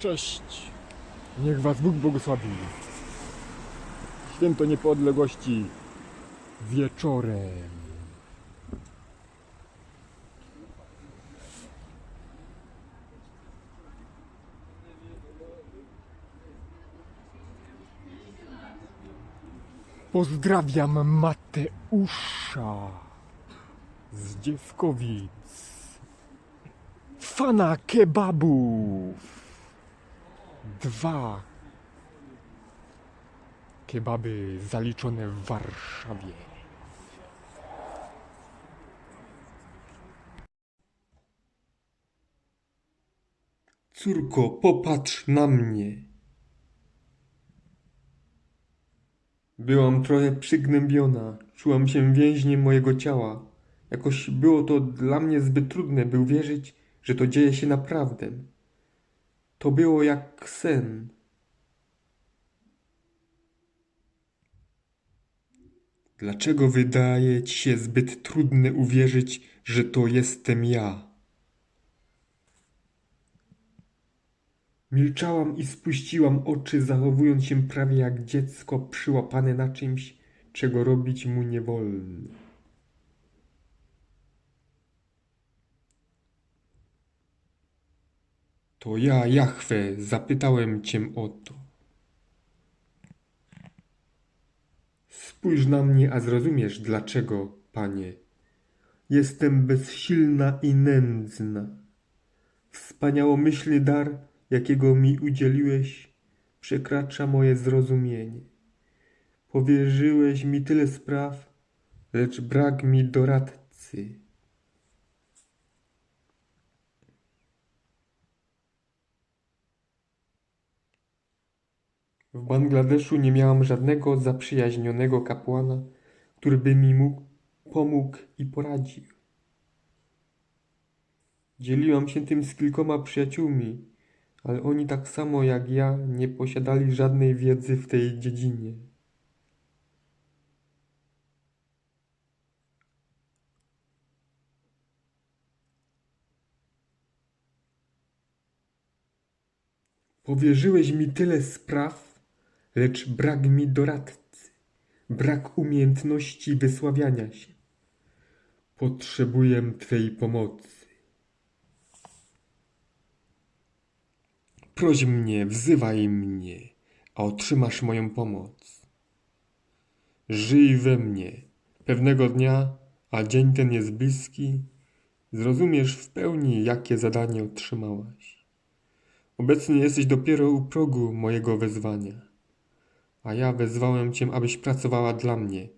Cześć. Niech Was Bóg błogosławi. Święto Niepodległości wieczorem. Pozdrawiam Mateusza z Dziewkowic. Fana kebabów. Dwa kebaby zaliczone w Warszawie. Córko, popatrz na mnie. Byłam trochę przygnębiona, czułam się więźniem mojego ciała. Jakoś było to dla mnie zbyt trudne, by uwierzyć, że to dzieje się naprawdę. To było jak sen. Dlaczego wydaje ci się zbyt trudne uwierzyć, że to jestem ja? Milczałam i spuściłam oczy, zachowując się prawie jak dziecko przyłapane na czymś, czego robić mu nie wolno. To ja, Jahwe, zapytałem cię o to. Spójrz na mnie, a zrozumiesz dlaczego, panie. Jestem bezsilna i nędzna. Wspaniałomyślny dar, jakiego mi udzieliłeś, przekracza moje zrozumienie. Powierzyłeś mi tyle spraw, lecz brak mi doradcy. W Bangladeszu nie miałam żadnego zaprzyjaźnionego kapłana, który by mi mógł, pomógł i poradził. Dzieliłam się tym z kilkoma przyjaciółmi, ale oni tak samo jak ja nie posiadali żadnej wiedzy w tej dziedzinie. Powierzyłeś mi tyle spraw, lecz brak mi doradcy, brak umiejętności wysławiania się. Potrzebuję Twej pomocy. Proś mnie, wzywaj mnie, a otrzymasz moją pomoc. Żyj we mnie. Pewnego dnia, a dzień ten jest bliski, zrozumiesz w pełni, jakie zadanie otrzymałaś. Obecnie jesteś dopiero u progu mojego wezwania, a ja wezwałem cię, abyś pracowała dla mnie.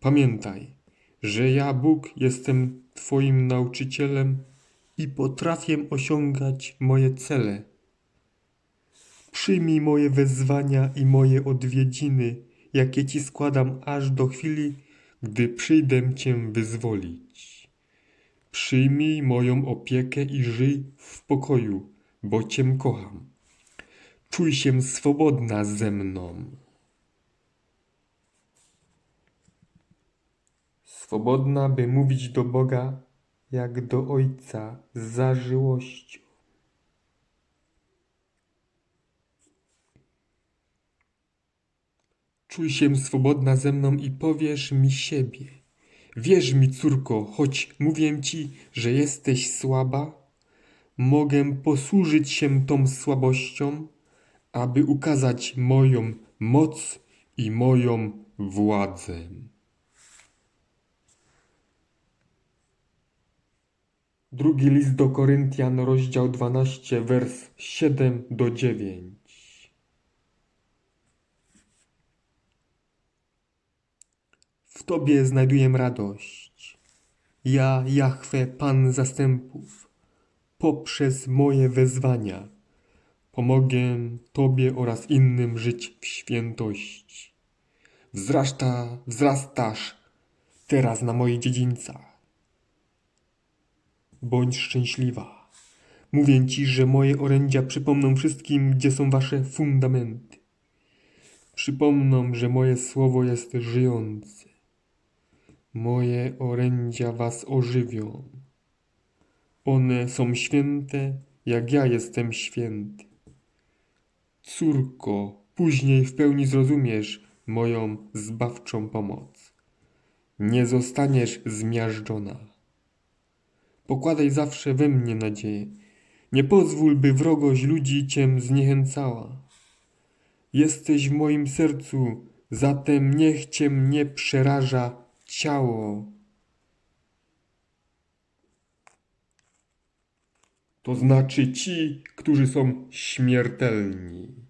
Pamiętaj, że ja, Bóg, jestem Twoim nauczycielem i potrafię osiągać moje cele. Przyjmij moje wezwania i moje odwiedziny, jakie Ci składam aż do chwili, gdy przyjdę Cię wyzwolić. Przyjmij moją opiekę i żyj w pokoju, bo Cię kocham. Czuj się swobodna ze mną. Swobodna, by mówić do Boga jak do Ojca z zażyłością. Czuj się swobodna ze mną i powiesz mi siebie. Wierz mi, córko, choć mówię ci, że jesteś słaba, mogę posłużyć się tą słabością, aby ukazać moją moc i moją władzę. Drugi list do Koryntian, rozdział 12, wers 7 do 9. W Tobie znajduję radość. Ja, Jahwe, Pan zastępów, poprzez moje wezwania pomogę Tobie oraz innym żyć w świętości. Wzrasta, wzrastasz teraz na moich dziedzińcach. Bądź szczęśliwa. Mówię Ci, że moje orędzia przypomną wszystkim, gdzie są Wasze fundamenty. Przypomną, że moje słowo jest żyjące. Moje orędzia was ożywią. One są święte, jak ja jestem święty. Córko, później w pełni zrozumiesz moją zbawczą pomoc. Nie zostaniesz zmiażdżona. Pokładaj zawsze we mnie nadzieję. Nie pozwól, by wrogość ludzi cię zniechęcała. Jesteś w moim sercu, zatem niech cię nie przeraża ciało. To znaczy ci, którzy są śmiertelni.